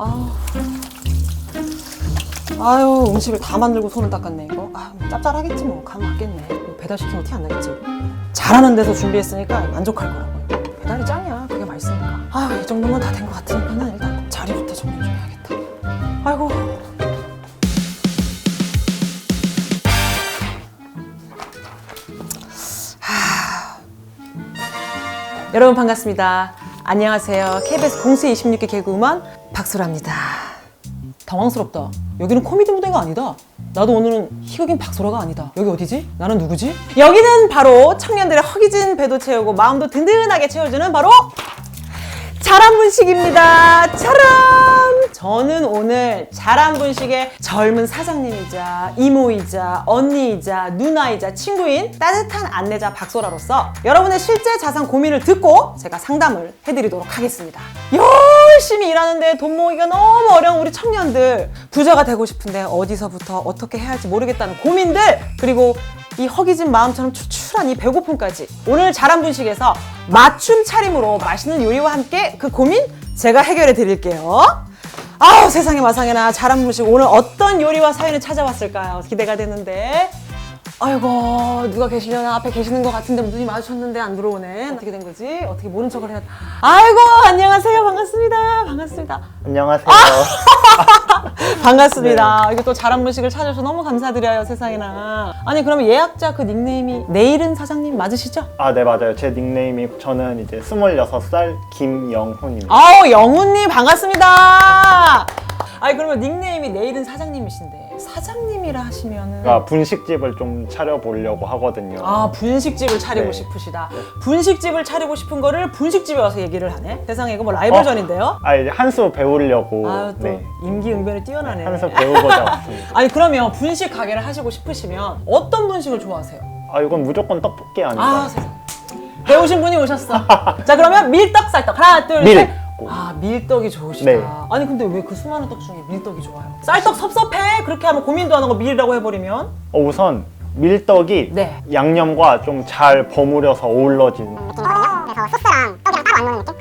아. 아유 음식을 다 만들고 손을 닦았네 이거. 아 짭짤하겠지 뭐간 맞겠네. 이거 배달시키면 티 안 나겠지. 잘하는 데서 준비했으니까 만족할 거라고요. 배달이 짱이야. 그게 맛있으니까. 아이 정도면 다 된 것 같으니까는 일단 자리부터 정리 좀 해야겠다. 아이고. 하. 여러분 반갑습니다. 안녕하세요. KBS 공수 26기 개그우먼 박소라입니다 당황스럽다. 여기는 코미디 무대가 아니다. 나도 오늘은 희극인 박소라가 아니다. 여기 어디지? 나는 누구지? 여기는 바로 청년들의 허기진 배도 채우고 마음도 든든하게 채워주는 바로 자란 분식입니다. 차람! 저는 오늘 자란분식의 젊은 사장님이자 이모이자 언니이자 누나이자 친구인 따뜻한 안내자 박소라로서 여러분의 실제 자산 고민을 듣고 제가 상담을 해드리도록 하겠습니다. 열심히 일하는데 돈 모으기가 너무 어려운 우리 청년들 부자가 되고 싶은데 어디서부터 어떻게 해야 할지 모르겠다는 고민들 그리고 이 허기진 마음처럼 추출한 이 배고픔까지 오늘 잘한 분식에서 맞춤 차림으로 맛있는 요리와 함께 그 고민 제가 해결해 드릴게요. 아우 세상에 마상에나 잘한 분식. 오늘 어떤 요리와 사연이 찾아왔을까요? 기대가 되는데. 아이고 누가 계시려나? 앞에 계시는 것 같은데 눈이 마주쳤는데 안 들어오네. 어떻게 된 거지? 어떻게 모른 척을 해야 아이고 안녕하세요. 반갑습니다. 반갑습니다. 안녕하세요. 반갑습니다. 이게 또 잘한 분식을 찾아주셔서 너무 감사드려요, 세상에나. 아니, 그러면 예약자 그 닉네임이 내일은 사장님 맞으시죠? 아, 네, 맞아요. 제 닉네임이 저는 이제 26살 김영훈입니다. 아우, 영훈님, 반갑습니다. 아니, 그러면 닉네임이 내일은 사장님이신데, 사장님이라 하시면은. 제가 분식집을 좀 차려보려고 하거든요. 아, 분식집을 차리고 네. 싶으시다. 분식집을 차리고 싶은 거를 분식집에 와서 얘기를 하네? 세상에, 이거 뭐 라이벌전인데요? 아, 이제 한수 배우려고. 아유, 또 네. 임기응변이 뛰어나네. 한수 배우고자 왔습니다. 아니, 그러면 분식 가게를 하시고 싶으시면 어떤 분식을 좋아하세요? 아, 이건 무조건 떡볶이 아닌가요? 아 세상. 배우신 분이 오셨어. 자 그러면 밀떡 쌀떡 하나 둘 밀. 셋. 아 밀떡이 좋으시다. 네. 아니 근데 왜 그 수많은 떡 중에 밀떡이 좋아요? 쌀떡 섭섭해 그렇게 하면 고민도 안 하고 밀이라고 해버리면 어, 우선 밀떡이 네. 양념과 좀 잘 버무려서 어우러진 느낌이거든요. 그래서 소스랑 떡이랑 따로 안 노는 느낌?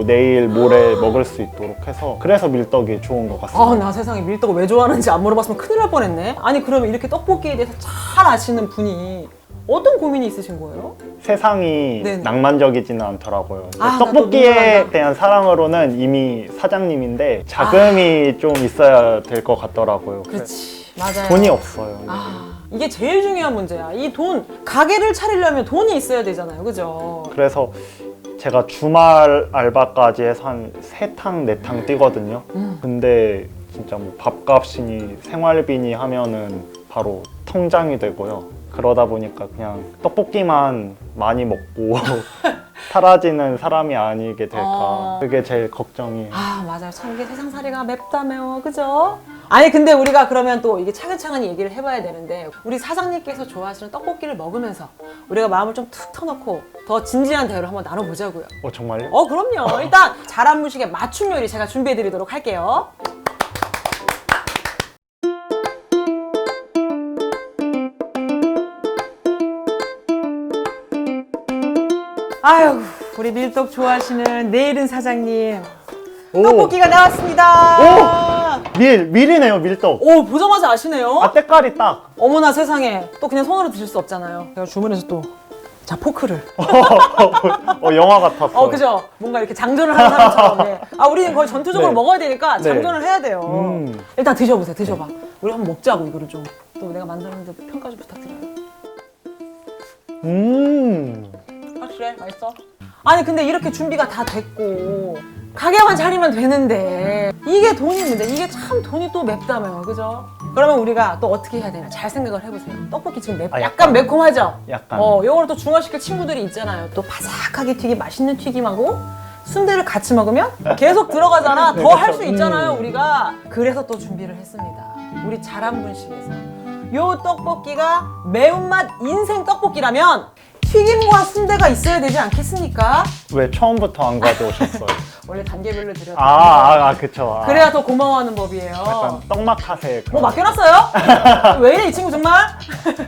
뭐 내일 모레 먹을 수 있도록 해서 그래서 밀떡이 좋은 것 같습니다. 아 나 세상에 밀떡을 왜 좋아하는지 안 물어봤으면 큰일 날 뻔했네. 아니 그러면 이렇게 떡볶이에 대해서 잘 아시는 분이 어떤 고민이 있으신 거예요? 세상이 네네. 낭만적이지는 않더라고요. 아, 떡볶이에. 대한 사랑으로는 이미 사장님인데 자금이 좀 있어야 될 것 같더라고요. 그렇지 맞아요. 돈이 없어요. 아 이게 제일 중요한 문제야. 이 돈 가게를 차리려면 돈이 있어야 되잖아요, 그죠? 그래서 제가 주말 알바까지 해서 한 세 탕, 네 탕 뛰거든요. 음. 근데 진짜 뭐 밥값이니 생활비니 하면은 바로 통장이 되고요. 그러다 보니까 그냥 떡볶이만 많이 먹고 사라지는 사람이 아니게 될까. 어. 그게 제일 걱정이에요. 아 맞아요 참 이게 세상살이가 맵다며 그죠? 아니 근데 우리가 그러면 또 이게 차근차근 얘기를 해봐야 되는데 우리 사장님께서 좋아하시는 떡볶이를 먹으면서 우리가 마음을 좀 툭 터놓고 더 진지한 대화를 한번 나눠보자고요. 어, 정말요? 어 그럼요. 일단 잘한 무식의 맞춤 요리 제가 준비해드리도록 할게요. 아유 우리 밀떡 좋아하시는 내일은 사장님. 오, 떡볶이가 나왔습니다. 밀, 밀이네요, 밀떡. 오, 보자마자 아시네요. 아, 때깔이 딱. 어머나 세상에 또 그냥 손으로 드실 수 없잖아요. 제가 주문해서 또. 자 포크를. 어, 영화 같았어. 어 그죠? 뭔가 이렇게 장전을 하는 사람처럼. 예. 아 우리는 거의 전투적으로 네. 먹어야 되니까 네. 장전을 해야 돼요. 음. 일단 드셔보세요. 드셔봐. 우리 한번 먹자고 이거를 좀. 또 내가 만들었는데 평가 좀 부탁드려요. 음. 확실해? 맛있어? 아니 근데 이렇게 준비가 다 됐고 가게만 차리면 되는데 이게 돈이 있는데 이게 참 돈이 또 맵다며요 그죠? 그러면 우리가 또 어떻게 해야 되나 잘 생각을 해보세요 떡볶이 지금 맵, 아, 약간, 약간. 매콤하죠? 약간. 어 요거를 또 중화시킬 친구들이 있잖아요 또 바삭하게 튀긴 맛있는 튀김하고 순대를 같이 먹으면 계속 들어가잖아 네, 더할 그쵸. 수 있잖아요 음. 우리가 그래서 또 준비를 했습니다 우리 잘한 분식에서 요 떡볶이가 매운맛 인생 떡볶이라면 튀김과 순대가 있어야 되지 않겠습니까? 왜 처음부터 안 가져오셨어요? 원래 단계별로 드려야 아, 아, 아 그쵸. 아, 그래야 더 고마워하는 법이에요. 약간 떡막하세. 뭐 맡겨놨어요? 왜 이래 이 친구 정말?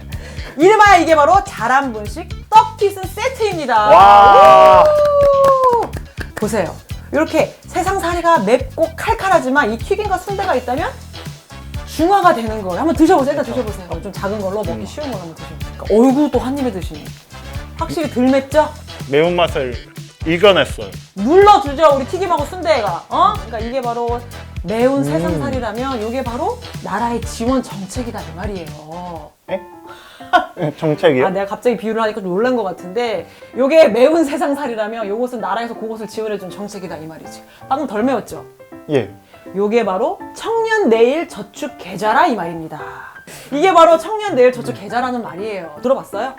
이름하여 이게 바로 잘한 분식 떡튀순 세트입니다. 와. 우! 보세요. 이렇게 세상살이가 맵고 칼칼하지만 이 튀김과 순대가 있다면 중화가 되는 거예요. 한번 드셔보세요. 일단 드셔보세요. 좀 작은 걸로 먹기 쉬운 걸로 한번 드셔보세요. 어이구 또한 입에 드시네. 확실히 덜 맵죠? 매운맛을 이겨냈어요. 눌러주죠 우리 튀김하고 순대가 어? 그러니까 이게 바로 매운 세상살이라면 이게 바로 나라의 지원 정책이다 이 말이에요 에? 정책이요? 아 내가 갑자기 비유를 하니까 좀 놀란 것 같은데 이게 매운 세상살이라면 이것은 나라에서 그것을 지원해준 정책이다 이 말이지 방금 덜 매웠죠? 예. 요게 바로 청년 내일 저축 계좌라 이 말입니다 이게 바로 청년 내일 저축 계좌라는 말이에요 들어봤어요?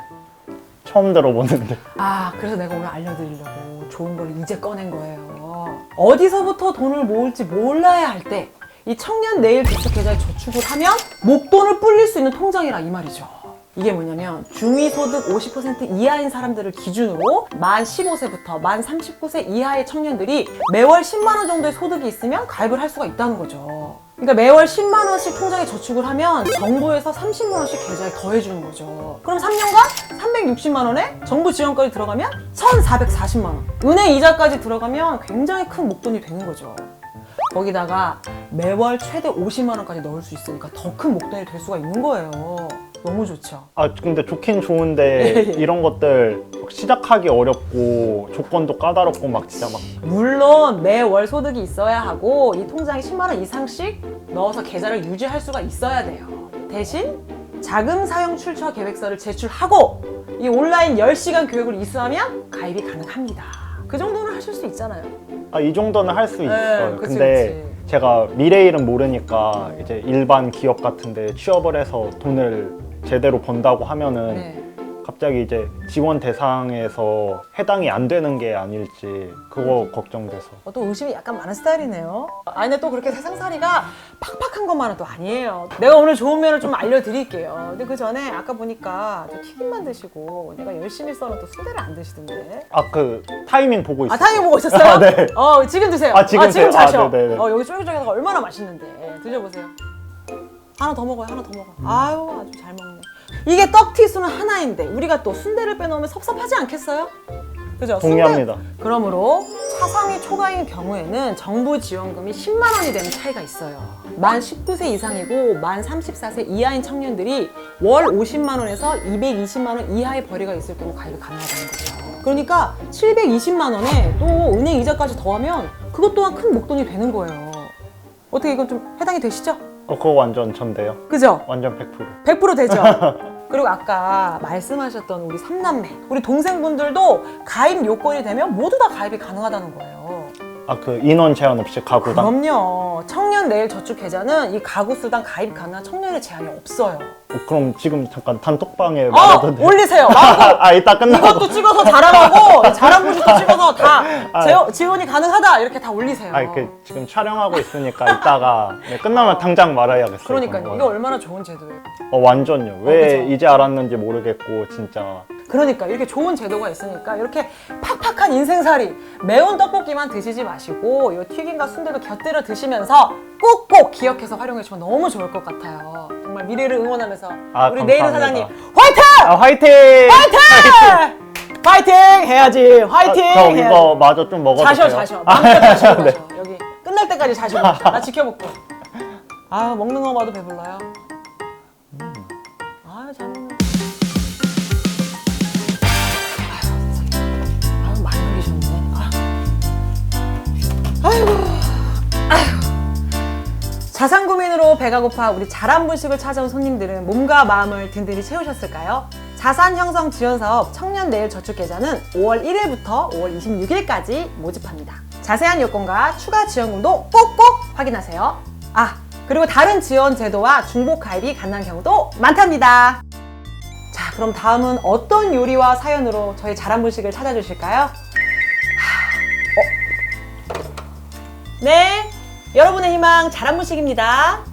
처음 들어보는데. 아, 그래서 내가 오늘 알려드리려고 좋은 걸 이제 꺼낸 거예요. 어디서부터 돈을 모을지 몰라야 할 때, 이 청년 내일 저축 계좌에 저축을 하면 목돈을 불릴 수 있는 통장이라 이 말이죠. 이게 뭐냐면 중위소득 50% 이하인 사람들을 기준으로 만 15세부터 만 39세 이하의 청년들이 매월 10만 원 정도의 소득이 있으면 가입을 할 수가 있다는 거죠. 그러니까 매월 10만 원씩 통장에 저축을 하면 정부에서 30만 원씩 계좌에 더해 주는 거죠. 그럼 3년간 360만 원에 정부 지원까지 들어가면 1,440만 원. 은행 이자까지 들어가면 굉장히 큰 목돈이 되는 거죠. 거기다가 매월 최대 50만 원까지 넣을 수 있으니까 더 큰 목돈이 될 수가 있는 거예요. 너무 좋죠. 아 근데 좋긴 좋은데. 이런 것들 시작하기 어렵고 조건도 까다롭고 막 진짜 막 물론 매월 소득이 있어야 하고 이 통장에 10만 원 이상씩 넣어서 계좌를 유지할 수가 있어야 돼요. 대신 자금 사용 출처 계획서를 제출하고 이 온라인 10시간 교육을 이수하면 가입이 가능합니다. 그 정도는 하실 수 있잖아요. 아 이 정도는 할 수 있어요. 네, 그치, 근데. 제가 미래 일은 모르니까 이제 일반 기업 같은데 취업을 해서 돈을 제대로 번다고 하면은 네. 갑자기 이제 지원 대상에서 해당이 안 되는 게 아닐지 그거 걱정돼서 어, 또 의심이 약간 많은 스타일이네요. 아니 근데 또 그렇게 세상살이가 팍팍한 것만은 또 아니에요. 내가 오늘 좋은 면을 좀 알려드릴게요. 근데 그 전에 아까 보니까 저 튀김만 드시고 내가 열심히 써놓은 또 순대를 안 드시던데. 아 그 타이밍 보고 있어요. 아 타이밍 보고 있었어요? 아, 네. 어 지금 드세요. 아, 지금 드세요? 아, 자셔. 네네네. 어 여기 쫄깃쫄깃하고 얼마나 맛있는데 드셔보세요. 하나 더 먹어요. 하나 더 먹어. 아유 아주 잘 먹네. 이게 떡튀순은 하나인데 우리가 또 순대를 빼놓으면 섭섭하지 않겠어요? 그죠? 동의합니다. 순대- 그러므로 차상위 초과인 경우에는 정부 지원금이 10만 원이 되는 차이가 있어요. 만 19세 이상이고 만 34세 이하인 청년들이 월 50만 원에서 220만 원 이하의 벌이가 있을 경우 가입이 가능하다는 거죠. 그러니까 720만 원에 또 은행 이자까지 더하면 그것 또한 큰 목돈이 되는 거예요. 어떻게 이건 좀 해당이 되시죠? 어 그거 완전 전데요. 그죠? 완전 100%. 100% 되죠. 그리고 아까 말씀하셨던 우리 삼남매, 우리 동생분들도 가입 요건이 되면 모두 다 가입이 가능하다는 거예요. 아 그 인원 제한 없이 가구당. 그럼요. 청년 내일 저축 계좌는 이 가구 수당 가입 가능한 청년의 제한이 없어요. 어, 그럼 지금 잠깐 단톡방에 어, 말해도 돼? 올리세요. 마음껏 아 이따 끝나고. 이것도 찍어서 자랑하고 자랑 분식도 찍어서 다 제- 지원이 가능하다 이렇게 다 올리세요. 아 이렇게 지금 촬영하고 있으니까 이따가 네, 끝나면 당장 말해야겠어요. 그러니까요. 그런 이게 거. 얼마나 좋은 제도예요. 어 완전요. 왜 그죠? 이제 알았는지 모르겠고 진짜. 그러니까 이렇게 좋은 제도가 있으니까 이렇게 팍팍한 인생살이 매운 떡볶이만 드시지 마시고 이 튀김과 순대도 곁들여 드시면서 꼭꼭 기억해서 활용해 주면 너무 좋을 것 같아요. 정말 미래를 응원하면서 아, 우리 감사합니다. 사장님 화이팅! 아 화이팅! 화이팅! 화이팅 해야지. 화이팅! 아, 저 해야지. 이거 마저 좀 먹어도 자셔 돼요? 자셔. 마음껏 자시고 네. 여기 끝날 때까지 가셔. 나 지켜볼게. 아 먹는 거 봐도 배불러요. 자산 고민으로 배가 고파 우리 잘한 분식을 찾아온 손님들은 몸과 마음을 든든히 채우셨을까요? 자산 형성 지원 사업 청년 내일 저축 계좌는 5월 1일부터 5월 26일까지 모집합니다. 자세한 요건과 추가 지원금도 꼭꼭 확인하세요. 아, 그리고 다른 지원 제도와 중복 가입이 가능한 경우도 많답니다. 자, 그럼 다음은 어떤 요리와 사연으로 저희 잘한 분식을 찾아주실까요? 하, 어? 네, 여러분의 희망 잘한 분식입니다.